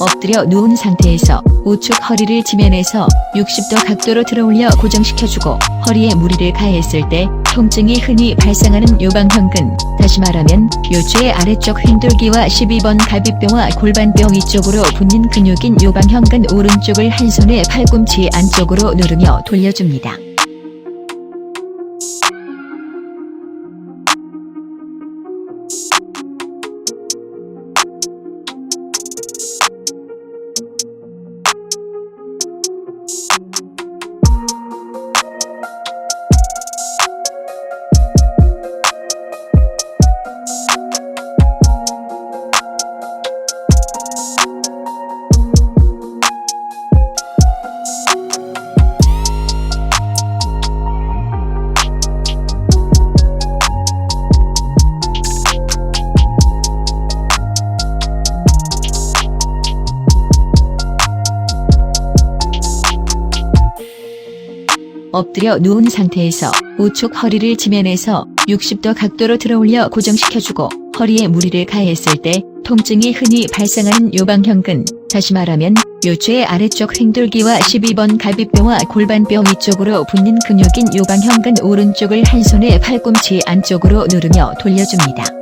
엎드려 누운 상태에서 우측 허리를 지면에서 60도 각도로 들어올려 고정시켜주고 허리에 무리를 가했을 때 통증이 흔히 발생하는 요방형근, 다시 말하면 요추의 아래쪽 횡돌기와 12번 갈비뼈와 골반뼈 위쪽으로 붙는 근육인 요방형근 오른쪽을 한 손에 팔꿈치 안쪽으로 누르며 돌려줍니다. 엎드려 누운 상태에서 우측 허리를 지면에서 60도 각도로 들어올려 고정시켜주고 허리에 무리를 가했을 때 통증이 흔히 발생하는 요방형근, 다시 말하면 요추의 아래쪽 횡돌기와 12번 갈비뼈와 골반뼈 위쪽으로 붙는 근육인 요방형근 오른쪽을 한 손에 팔꿈치 안쪽으로 누르며 돌려줍니다.